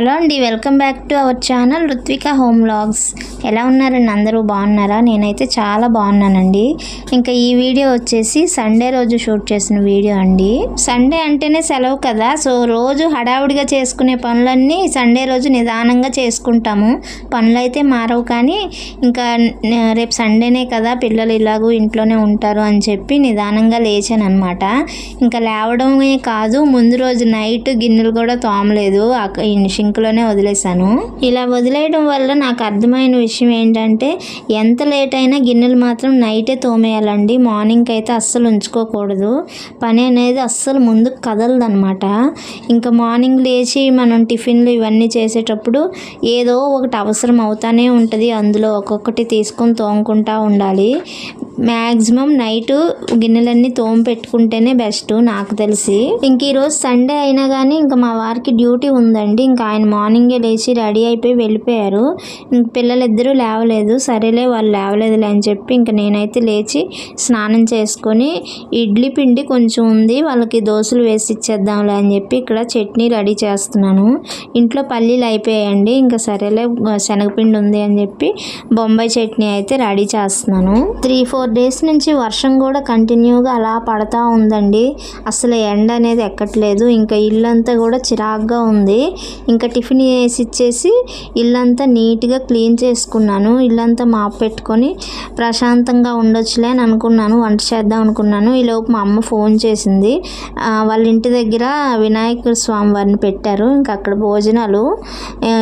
Hello అండి welcome back to our channel Ruthvika home vlogs. ఎలా ఉన్నారండి? అందరూ బాగున్నారా? నేనైతే చాలా బాగున్నానండి. ఇంకా ఈ వీడియో వచ్చేసి సండే రోజు షూట్ చేసిన వీడియో అండి. సండే అంటేనే సెలవు కదా సో రోజు హడావుడిగా చేసుకునే పనులన్నీ సండే రోజు నిదానంగా చేసుకుంటాము. పనులు అయితే మారవు కానీ ఇంకా రేపు సండేనే కదా పిల్లలు ఇలాగూ ఇంట్లోనే ఉంటారు అని చెప్పి నిదానంగా లేచాను అనమాట ఇంకా లేవడమే కాదు ముందు రోజు నైట్ గిన్నెలు కూడా తోమలేదు. సింక్లోనే వదిలేశాను. ఇలా వదిలేయడం వల్ల నాకు అర్థమైన విషయం ఏంటంటే ఎంత లేట్ అయినా గిన్నెలు మాత్రం నైటే తోమేయాలండి. మార్నింగ్కి అయితే అస్సలు ఉంచుకోకూడదు. పని అనేది అస్సలు ముందుకు కదలదనమాట ఇంకా మార్నింగ్ లేచి మనం టిఫిన్లు ఇవన్నీ చేసేటప్పుడు ఏదో ఒకటి అవసరం అవుతానే ఉంటుంది. అందులో ఒక్కొక్కటి తీసుకొని తోముకుంటా ఉండాలి. మ్యాక్సిమం నైట్ గిన్నెలన్నీ తోమ పెట్టుకుంటేనే బెస్ట్ నాకు తెలిసి. ఇంక ఈరోజు సండే అయినా కానీ ఇంకా మా వారికి డ్యూటీ ఉందండి. ఇంకా ఆయన మార్నింగే లేచి రెడీ అయిపోయి వెళ్ళిపోయారు. ఇంక పిల్లలిద్దరూ లేవలేదు. సరేలే వాళ్ళు లేవలేదులే అని చెప్పి ఇంక నేనైతే లేచి స్నానం చేసుకొని ఇడ్లీ పిండి కొంచెం ఉంది వాళ్ళకి దోశలు వేసి ఇచ్చేద్దాంలే అని చెప్పి ఇక్కడ చట్నీ రెడీ చేస్తున్నాను. ఇంట్లో పల్లీలు అయిపోయాయండి ఇంకా సరేలే శనగపిండి ఉంది అని చెప్పి బొంబాయి చట్నీ అయితే రెడీ చేస్తున్నాను. త్రీ ఫోర్ డేస్ నుంచి వర్షం కూడా కంటిన్యూగా అలా పడతా ఉందండి. అసలు ఎండ అనేది ఎక్కట్లేదు ఇంకా ఇల్లంతా కూడా చిరాగ్గా ఉంది. ఇంకా టిఫిన్ వేసి ఇచ్చేసి ఇల్లంతా నీట్గా క్లీన్ చేసుకున్నాను. ఇల్లంతా మాప్ పెట్టుకొని ప్రశాంతంగా ఉండొచ్చులే అని అనుకున్నాను. వంట చేద్దాం అనుకున్నాను. ఈలోపు మా అమ్మ ఫోన్ చేసింది. వాళ్ళ ఇంటి దగ్గర వినాయక స్వామి వారిని పెట్టారు. ఇంకా అక్కడ భోజనాలు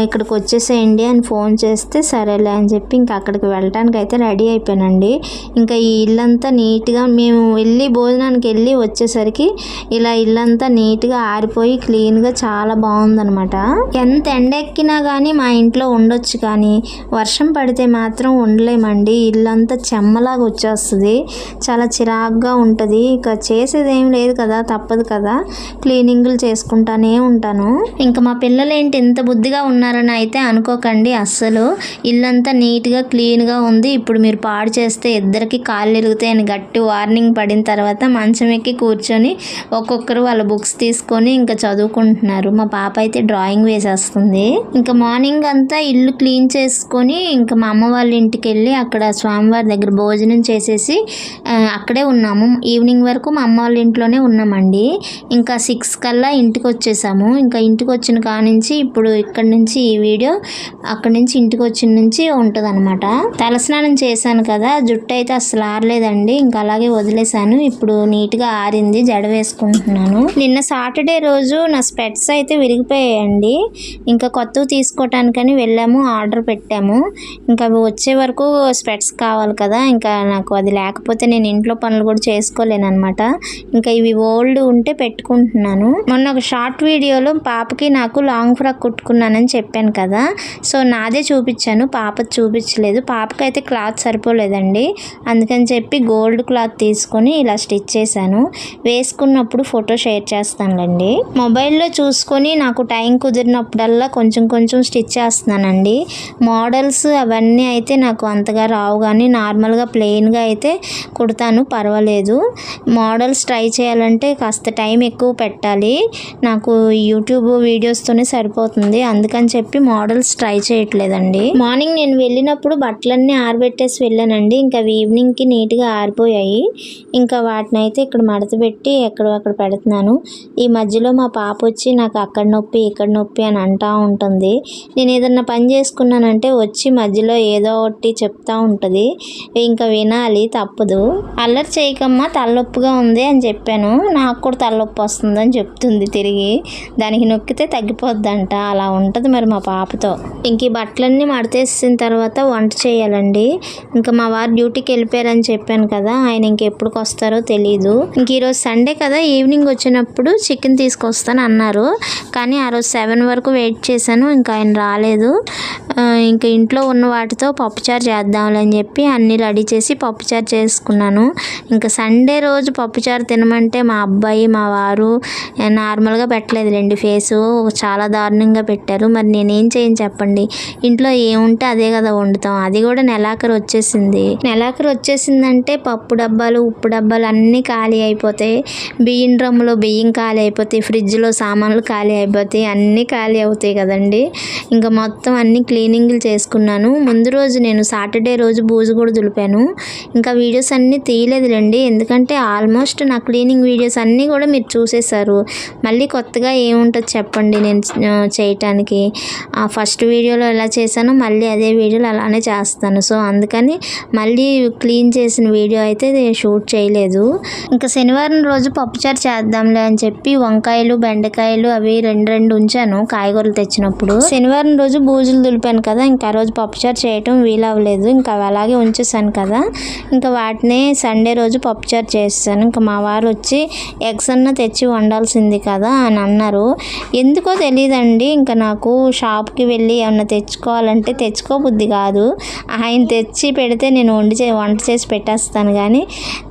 ఇక్కడికి వచ్చేసేయండి అని ఫోన్ చేస్తే సరేలే అని చెప్పి ఇంకా అక్కడికి వెళ్ళటానికి అయితే రెడీ అయిపోయానండి. ఇంకా ఈ ఇల్లంతా నీట్గా మేము వెళ్ళి భోజనానికి వెళ్ళి వచ్చేసరికి ఇలా ఇల్లంతా నీట్గా ఆరిపోయి క్లీన్గా చాలా బాగుందనమాట ఎంత ఎండెక్కినా కానీ మా ఇంట్లో ఉండొచ్చు కానీ వర్షం పడితే మాత్రం ఉండలేమండి. ఇల్లంతా చెమ్మలాగా వచ్చేస్తుంది. చాలా చిరాగ్గా ఉంటుంది. ఇక చేసేది ఏం లేదు కదా తప్పదు కదా. క్లీనింగ్లు చేసుకుంటానే ఉంటాను. ఇంకా మా పిల్లలు ఏంటి ఇంత బుద్ధిగా ఉన్నారని అయితే అనుకోకండి అస్సలు. ఇల్లంతా నీట్గా క్లీన్గా ఉంది. ఇప్పుడు మీరు పాడు చేస్తే ఇద్దరికి కాళ్ళు ఇరుగుతాయని గట్టి వార్నింగ్ పడిన తర్వాత మంచం ఎక్కి కూర్చొని ఒక్కొక్కరు వాళ్ళ బుక్స్ తీసుకొని ఇంకా చదువుకుంటున్నారు. మా పాప అయితే డ్రాయింగ్ చేసేస్తుంది. ఇంకా మార్నింగ్ అంతా ఇల్లు క్లీన్ చేసుకొని ఇంకా మా అమ్మ వాళ్ళ ఇంటికి వెళ్ళి అక్కడ స్వామివారి దగ్గర భోజనం చేసేసి అక్కడే ఉన్నాము. ఈవినింగ్ వరకు మా అమ్మ వాళ్ళ ఇంట్లోనే ఉన్నామండి. ఇంకా సిక్స్ కల్లా ఇంటికి వచ్చేసాము ఇంకా ఇంటికి వచ్చిన కానించి ఇప్పుడు ఇక్కడ నుంచి ఈ వీడియో అక్కడ నుంచి ఇంటికి వచ్చిన నుంచి ఉంటుంది అనమాట తలస్నానం చేశాను కదా జుట్టు అయితే అసలు ఆరలేదండి. ఇంకా అలాగే వదిలేశాను. ఇప్పుడు నీట్గా ఆరింది జడ వేసుకుంటున్నాను. నిన్న సాటర్డే రోజు నా స్పెట్స్ అయితే విరిగిపోయాయండి. ఇంకా కొత్తవి తీసుకోవటానికని వెళ్ళాము ఆర్డర్ పెట్టాము. ఇంకా అవి వచ్చే వరకు స్పెట్స్ కావాలి కదా ఇంకా నాకు అది లేకపోతే నేను ఇంట్లో పనులు కూడా చేసుకోలేను అనమాట ఇంకా ఇవి ఓల్డ్ ఉంటే పెట్టుకుంటున్నాను. మొన్న ఒక షార్ట్ వీడియోలో పాపకి నాకు లాంగ్ ఫ్రాక్ కుట్టుకున్నానని చెప్పాను కదా సో నాదే చూపించాను పాప చూపించలేదు. పాపకి అయితే క్లాత్ సరిపోలేదండి అందుకని చెప్పి గోల్డ్ క్లాత్ తీసుకొని ఇలా స్టిచ్ చేశాను. వేసుకున్నప్పుడు ఫోటో షేర్ చేస్తానులేండి. మొబైల్లో చూసుకొని నాకు టైం కుదిరిన కుదిరినప్పుడల్లా కొంచెం కొంచెం స్టిచ్ చేస్తున్నానండి. మోడల్స్ అవన్నీ అయితే నాకు అంతగా రావు కానీ నార్మల్గా ప్లెయిన్గా అయితే కుడతాను పర్వాలేదు. మోడల్స్ ట్రై చేయాలంటే కాస్త టైం ఎక్కువ పెట్టాలి. నాకు యూట్యూబ్ వీడియోస్తోనే సరిపోతుంది. అందుకని చెప్పి మోడల్స్ ట్రై చేయట్లేదండి. మార్నింగ్ నేను వెళ్ళినప్పుడు బట్టలన్నీ ఆరబెట్టేసి వెళ్ళానండి. ఇంకా ఈవినింగ్కి నీట్గా ఆరిపోయాయి. ఇంకా వాటిని అయితే ఇక్కడ మడత పెట్టి ఎక్కడ అక్కడ పెడుతున్నాను. ఈ మధ్యలో మా పాప వచ్చి నాకు అక్కడ నొప్పి ఇక్కడ నొప్పి అని అంటూ ఉంటుంది. నేను ఏదన్నా పని చేసుకున్నానంటే వచ్చి మధ్యలో ఏదో ఒకటి చెప్తా ఉంటుంది. ఇంకా వినాలి తప్పదు. అల్లరి చేయకమ్మా తలనొప్పిగా ఉంది అని చెప్పాను. నాకు కూడా తలనొప్పి వస్తుందని చెప్తుంది తిరిగి. దానికి నొక్కితే తగ్గిపోద్దంట. అలా ఉంటుంది మరి మా పాపతో. ఇంక ఈ బట్టలన్నీ మడతేసిన తర్వాత వంట చేయాలండి. ఇంకా మా వారు డ్యూటీకి వెళ్ళిపోయారని చెప్పాను కదా ఆయన ఇంకెప్పుడు వస్తారో తెలియదు ఇంక ఈరోజు సండే కదా ఈవినింగ్ వచ్చినప్పుడు చికెన్ తీసుకొస్తాను అన్నారు కానీ ఆ రోజు సెవెన్ వరకు వరకు వెయిట్ చేశాను ఇంకా ఆయన రాలేదు. ఇంకా ఇంట్లో ఉన్న వాటితో పప్పుచారు చేద్దాంలే అని చెప్పి అన్నీ రెడీ చేసి పప్పుచారు చేసుకున్నాను. ఇంకా సండే రోజు పప్పుచారు తినమంటే మా అబ్బాయి మా వారు నార్మల్గా పెట్టలేదు రెండు ఫేసు. చాలా దారుణంగా పెట్టారు. మరి నేనేం చేయను చెప్పండి. ఇంట్లో ఏముంటే అదే కదా వండుతాం. అది కూడా నెలాఖరు వచ్చేసింది. నెలాఖరు వచ్చేసిందంటే పప్పు డబ్బాలు ఉప్పు డబ్బాలు అన్నీ ఖాళీ అయిపోతాయి. బియ్యం డ్రమ్ములో బియ్యం ఖాళీ అయిపోతాయి. ఫ్రిడ్జ్లో సామాన్లు ఖాళీ అయిపోతాయి. అన్నీ ఖాళీ ఖాళీ అవుతాయి కదండి. ఇంకా మొత్తం అన్ని క్లీనింగ్లు చేసుకున్నాను. ముందు రోజు నేను సాటర్డే రోజు బూజు కూడా దులిపాను. ఇంకా వీడియోస్ అన్నీ తీయలేదులేండి. ఎందుకంటే ఆల్మోస్ట్ నా క్లీనింగ్ వీడియోస్ అన్నీ కూడా మీరు చూసేశారు. మళ్ళీ కొత్తగా ఏముంటుంది చెప్పండి నేను చేయటానికి. ఆ ఫస్ట్ వీడియోలో ఎలా చేశానో మళ్ళీ అదే వీడియోలో అలానే చేస్తాను. సో అందుకని మళ్ళీ క్లీన్ చేసిన వీడియో అయితే షూట్ చేయలేదు. ఇంకా శనివారం రోజు పప్పుచారు చేద్దాంలే అని చెప్పి వంకాయలు బెండకాయలు అవి రెండు రెండు ఉంచాను. కాయగూరలు తెచ్చినప్పుడు శనివారం రోజు బూజులు దులిపాను కదా ఇంకా ఆ రోజు పప్పుచారు చేయటం వీలవ్వలేదు. ఇంకా అలాగే ఉంచేసాను కదా ఇంకా వాటిని సండే రోజు పప్పుచారు చేస్తాను ఇంకా మా వారు వచ్చి ఎగ్స్ అన్న తెచ్చి వండాల్సింది కదా అని అన్నారు. ఎందుకో తెలియదండి ఇంకా నాకు షాప్కి వెళ్ళి ఏమన్నా తెచ్చుకోవాలంటే తెచ్చుకోబుద్ది కాదు. ఆయన తెచ్చి పెడితే నేను వండి చే వంట చేసి పెట్టేస్తాను కానీ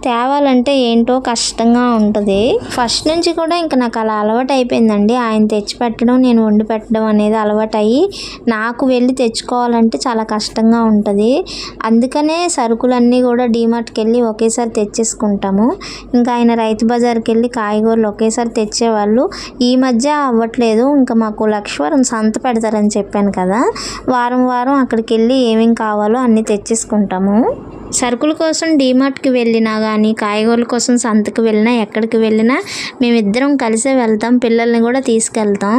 తేవాలంటే ఏంటో కష్టంగా ఉంటుంది. ఫస్ట్ నుంచి కూడా ఇంకా నాకు అలా అలవాటు అయిపోయిందండి ఆయన తెచ్చి పెట్టడం నేను వండి పెట్టడం అనేది అలవాటు అయ్యి నాకు వెళ్ళి తెచ్చుకోవాలంటే చాలా కష్టంగా ఉంటుంది. అందుకనే సరుకులన్నీ కూడా డీమార్ట్కి వెళ్ళి ఒకేసారి తెచ్చేసుకుంటాము. ఇంకా ఆయన రైతు బజార్కి వెళ్ళి కాయగూరలు ఒకేసారి తెచ్చేవాళ్ళు. ఈ మధ్య అవ్వట్లేదు. ఇంకా మాకు లక్ష్వరం సంత పెడతారని చెప్పాను కదా. వారం వారం అక్కడికి వెళ్ళి ఏమేమి కావాలో అన్నీ తెచ్చేసుకుంటాము. సరుకుల కోసం డీమార్ట్కి వెళ్ళినా కానీ కాయగూరల కోసం సంతకు వెళ్ళినా ఎక్కడికి వెళ్ళినా మేమిద్దరం కలిసే వెళ్తాం పిల్లల్ని కూడా తీసుకెళ్తాం.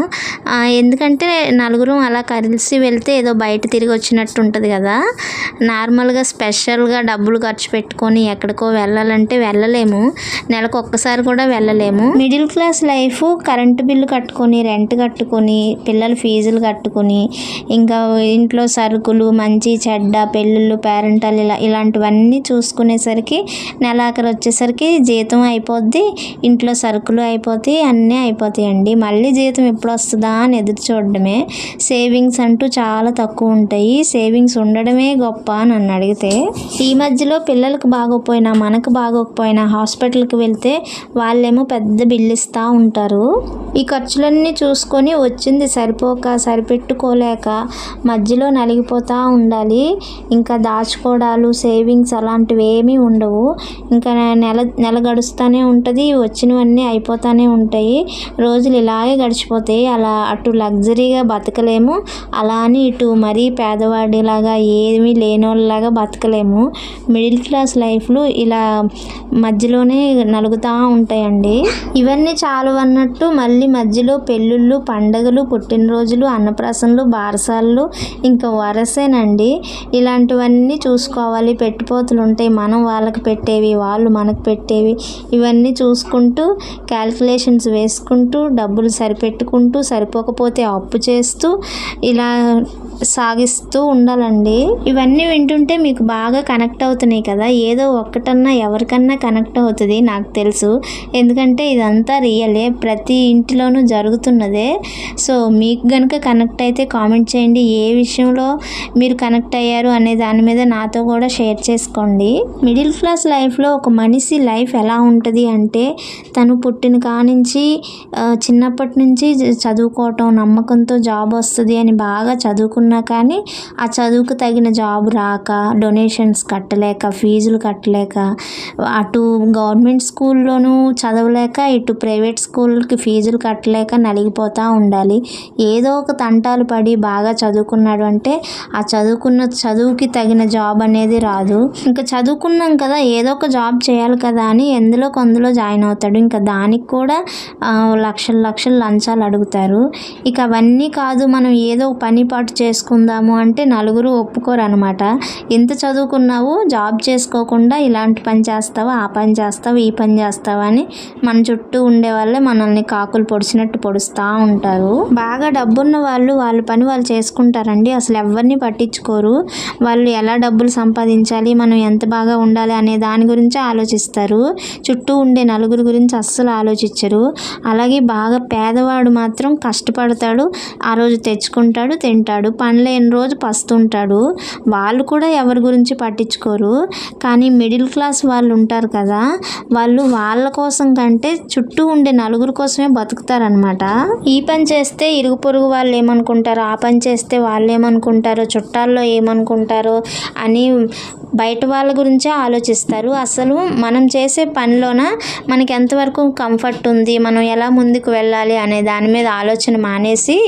ఎందుకంటే నలుగురం అలా కలిసి వెళ్తే ఏదో బయట తిరిగి వచ్చినట్టు ఉంటుంది కదా. నార్మల్గా స్పెషల్గా డబ్బులు ఖర్చు పెట్టుకొని ఎక్కడికో వెళ్ళాలంటే వెళ్ళలేము. నెలకు ఒక్కసారి కూడా వెళ్ళలేము. Middle class life current bill కట్టుకొని రెంట్ కట్టుకొని పిల్లల ఫీజులు కట్టుకొని ఇంకా ఇంట్లో సరుకులు మంచి చెడ్డ పెళ్ళిళ్ళు పేరెంటల్ ఇలా ఇలాంటి ఇలాంటివన్నీ చూసుకునేసరికి నెలాఖరు వచ్చేసరికి జీతం అయిపోద్ది ఇంట్లో సరుకులు అయిపోతాయి అన్నీ అయిపోతాయండి. మళ్ళీ జీతం ఎప్పుడు వస్తుందా అని ఎదురు చూడడమే. సేవింగ్స్ అంటూ చాలా తక్కువ ఉంటాయి. సేవింగ్స్ ఉండడమే గొప్ప నన్ను అడిగితే ఈ మధ్యలో పిల్లలకు బాగోకపోయినా మనకు బాగోకపోయినా హాస్పిటల్కి వెళ్తే వాళ్ళేమో పెద్ద బిల్లు ఇస్తూ ఉంటారు. ఈ ఖర్చులన్నీ చూసుకొని వచ్చింది సరిపోక సరిపెట్టుకోలేక మధ్యలో నలిగిపోతూ ఉండాలి. ఇంకా దాచుకోవడాలు సేవింగ్ సేవింగ్స్ అలాంటివి ఏమీ ఉండవు. ఇంకా నెల నెల గడుస్తూనే ఉంటుంది వచ్చినవన్నీ అయిపోతూనే ఉంటాయి. రోజులు ఇలాగే గడిచిపోతాయి. అలా అటు లగ్జరీగా బతకలేము. అలా అని ఇటు మరీ పేదవాడిలాగా ఏమీ లేనోళ్ళలాగా బతకలేము. మిడిల్ క్లాస్ లైఫ్లు ఇలా మధ్యలోనే నలుగుతూ ఉంటాయండి. ఇవన్నీ చాలు అన్నట్టు మళ్ళీ మధ్యలో పెళ్ళిళ్ళు పండగలు పుట్టినరోజులు అన్నప్రాసనలు బారసాలు ఇంకా వరసేనండి. ఇలాంటివన్నీ చూసుకోవాలి పెట్టిపోతులు ఉంటాయి మనం వాళ్ళకి పెట్టేవి వాళ్ళు మనకు పెట్టేవి ఇవన్నీ చూసుకుంటూ క్యాల్కులేషన్స్ వేసుకుంటూ డబ్బులు సరిపెట్టుకుంటూ సరిపోకపోతే అప్పు చేస్తూ ఇలా సాగిస్తూ ఉండాలండి. ఇవన్నీ వింటుంటే మీకు బాగా కనెక్ట్ అవుతున్నాయి కదా. ఏదో ఒక్కటన్నా ఎవరికన్నా కనెక్ట్ అవుతుంది నాకు తెలుసు. ఎందుకంటే ఇదంతా రియలే. ప్రతి ఇంటిలోనూ జరుగుతున్నదే. సో మీకు కనుక కనెక్ట్ అయితే కామెంట్ చేయండి. ఏ విషయంలో మీరు కనెక్ట్ అయ్యారు అనే దాని మీద నాతో కూడా షేర్ చేసుకోండి. మిడిల్ క్లాస్ లైఫ్లో ఒక మనిషి లైఫ్ ఎలా ఉంటుంది అంటే తను పుట్టిన కానించి చిన్నప్పటి నుంచి చదువుకోవటం నమ్మకంతో జాబ్ వస్తుంది అని బాగా చదువుకున్న కానీ ఆ చదువుకు తగిన జాబ్ రాక డొనేషన్స్ కట్టలేక ఫీజులు కట్టలేక అటు గవర్నమెంట్ స్కూల్లోనూ చదవలేక ఇటు ప్రైవేట్ స్కూల్కి ఫీజులు కట్టలేక నలిగిపోతూ ఉండాలి. ఏదో ఒక తంటాలు పడి బాగా చదువుకున్నాడు అంటే ఆ చదువుకున్న చదువుకి తగిన జాబ్ అనేది రాదు. ఇంకా చదువుకున్నాం కదా ఏదో ఒక జాబ్ చేయాలి కదా అని ఎందులో కొందులో జాయిన్ అవుతాడు. ఇంకా దానికి కూడా లక్షలు లక్షలు లంచాలు అడుగుతారు. ఇక అవన్నీ కాదు మనం ఏదో ఒక పని పాటు చేసుకుందాము అంటే నలుగురు ఒప్పుకోరు అనమాట ఎంత చదువుకున్నావు? జాబ్ చేసుకోకుండా ఇలాంటి పని చేస్తావు? ఆ పని చేస్తావు? ఈ పని చేస్తావు? అని మన చుట్టూ ఉండే వాళ్ళే మనల్ని కాకులు పొడిచినట్టు పొడుస్తూ ఉంటారు. బాగా డబ్బున్న వాళ్ళు వాళ్ళ పని వాళ్ళు చేసుకుంటారండి. అసలు ఎవరిని పట్టించుకోరు. వాళ్ళు ఎలా డబ్బులు సంపాదించాలి? మనం ఎంత బాగా ఉండాలి అనే దాని గురించి ఆలోచిస్తారు. చుట్టూ ఉండే నలుగురు గురించి అస్సలు ఆలోచించరు. అలాగే బాగా పేదవాడు మాత్రం కష్టపడతాడు. ఆ రోజు తెచ్చుకుంటాడు తింటాడు పని లేని రోజు పస్తుంటాడు. వాళ్ళు కూడా ఎవరి గురించి పట్టించుకోరు. కానీ మిడిల్ క్లాస్ వాళ్ళు ఉంటారు కదా వాళ్ళు వాళ్ళ కోసం కంటే చుట్టూ ఉండే నలుగురు కోసమే బతుకుతారనమాట ఈ పని చేస్తే ఇరుగు పొరుగు వాళ్ళు ఏమనుకుంటారో? ఆ పని చేస్తే వాళ్ళు ఏమనుకుంటారో? చుట్టాల్లో ఏమనుకుంటారో? అని బయట వాళ్ళ గురించే ఆలోచిస్తారు. అసలు మనం చేసే పనిలోన మనకి ఎంతవరకు కంఫర్ట్ ఉంది? మనం ఎలా ముందుకు వెళ్ళాలి అనే దాని మీద ఆలోచన మానేసి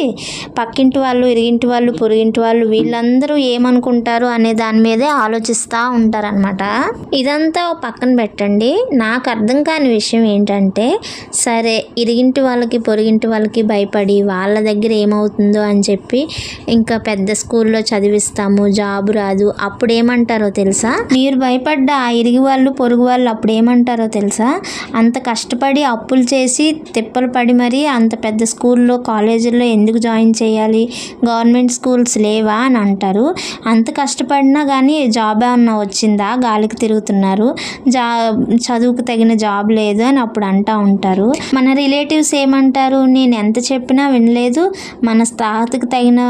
పక్కింటి వాళ్ళు ఇరిగింటి వాళ్ళు పొరిగింటి వాళ్ళు వీళ్ళందరూ ఏమనుకుంటారు అనే దాని మీదే ఆలోచిస్తూ ఉంటారనమాట ఇదంతా పక్కన పెట్టండి. నాకు అర్థం కాని విషయం ఏంటంటే సరే ఇరిగింటి వాళ్ళకి పొరిగింటి వాళ్ళకి భయపడి వాళ్ళ దగ్గర ఏమవుతుందో అని చెప్పి ఇంకా పెద్ద స్కూల్లో చదివిస్తాము జాబ్ రాదు అప్పుడు ఏమంటారో తెలుసా? మీరు భయపడ్డ ఆ ఇరిగి వాళ్ళు పొరుగు వాళ్ళు అప్పుడు ఏమంటారో తెలుసా? అంత కష్టపడి అప్పులు చేసి తిప్పలు పడి మరీ అంత పెద్ద స్కూల్లో కాలేజీల్లో ఎందుకు జాయిన్ చేయాలి? గవర్నమెంట్ స్కూల్స్ లేవా అని అంటారు. అంత కష్టపడినా కానీ జాబ్ ఏమన్నా వచ్చిందా? గాలికి తిరుగుతున్నారు. జా చదువుకు తగిన జాబ్ లేదు అని అప్పుడు అంటూ ఉంటారు. మన రిలేటివ్స్ ఏమంటారు? నేను ఎంత చెప్పినా వినలేదు. మన స్థాతకు తగిన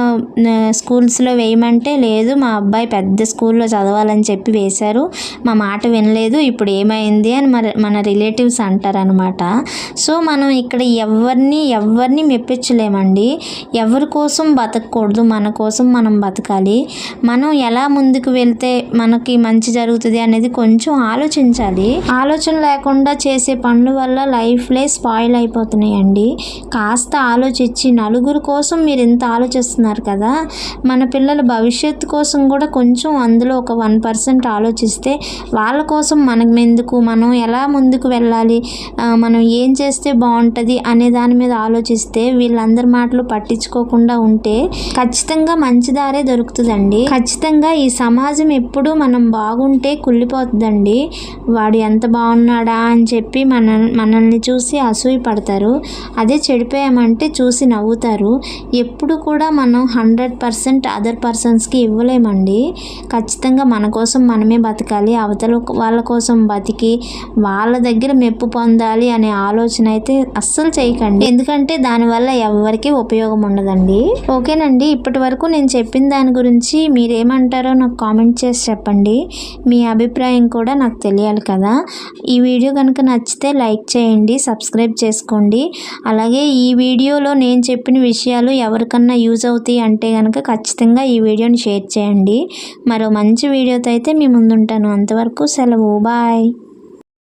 స్కూల్స్లో వేయమంటే లేదు. మా అబ్బాయి పెద్ద స్కూల్లో చదవాలని చెప్పి వేశారు. మా మాట వినలేదు. ఇప్పుడు ఏమైంది అని మన మన రిలేటివ్స్ అంటారనమాట సో మనం ఇక్కడ ఎవరిని ఎవరిని మెప్పించలేమండి. ఎవరి కోసం బతకూడదు మన కోసం మనం బతకాలి. మనం ఎలా ముందుకు వెళ్తే మనకి మంచి జరుగుతుంది అనేది కొంచెం ఆలోచించాలి. ఆలోచన లేకుండా చేసే పనుల వల్ల లైఫ్లే స్పాయిల్ అయిపోతున్నాయండి. కాస్త ఆలోచించి నలుగురు కోసం మీరు ఇంత ఆలోచిస్తున్నారు కదా. మన పిల్లల భవిష్యత్తు కోసం కూడా కొంచెం అందులో ఒక వన్ పర్సెంట్ పర్సెంట్ ఆలోచిస్తే వాళ్ళ కోసం మనకు ఎందుకు మనం ఎలా ముందుకు వెళ్ళాలి మనం ఏం చేస్తే బాగుంటుంది అనే దాని మీద ఆలోచిస్తే వీళ్ళందరి మాటలు పట్టించుకోకుండా ఉంటే ఖచ్చితంగా మంచి దారే దొరుకుతుందండి. ఖచ్చితంగా ఈ సమాజం ఎప్పుడూ మనం బాగుంటే కుళ్ళిపోతుందండి. వాడు ఎంత బాగున్నాడా అని చెప్పి మన మనల్ని చూసి అసూయ పడతారు. అదే చెడిపోయామంటే చూసి నవ్వుతారు. ఎప్పుడు కూడా మనం హండ్రెడ్ పర్సెంట్ అదర్ పర్సన్స్కి ఇవ్వలేమండి. ఖచ్చితంగా మన కోసం కోసం మనమే బతకాలి అవతల వాళ్ళ కోసం బతికి వాళ్ళ దగ్గర మెప్పు పొందాలి అనే ఆలోచన అయితే అస్సలు చేయకండి. ఎందుకంటే దానివల్ల ఎవరికి ఉపయోగం ఉండదండి. ఓకేనండి ఇప్పటి వరకు నేను చెప్పిన దాని గురించి మీరేమంటారో నాకు కామెంట్ చేసి చెప్పండి. మీ అభిప్రాయం కూడా నాకు తెలియాలి కదా. ఈ వీడియో కనుక నచ్చితే లైక్ చేయండి సబ్స్క్రైబ్ చేసుకోండి. అలాగే ఈ వీడియోలో నేను చెప్పిన విషయాలు ఎవరికన్నా యూజ్ అవుతాయి అంటే కనుక ఖచ్చితంగా ఈ వీడియోని షేర్ చేయండి. మరో మంచి వీడియోతో అయితే మీ ముందుంటాను. అంతవరకు సెలవు. బాయ్.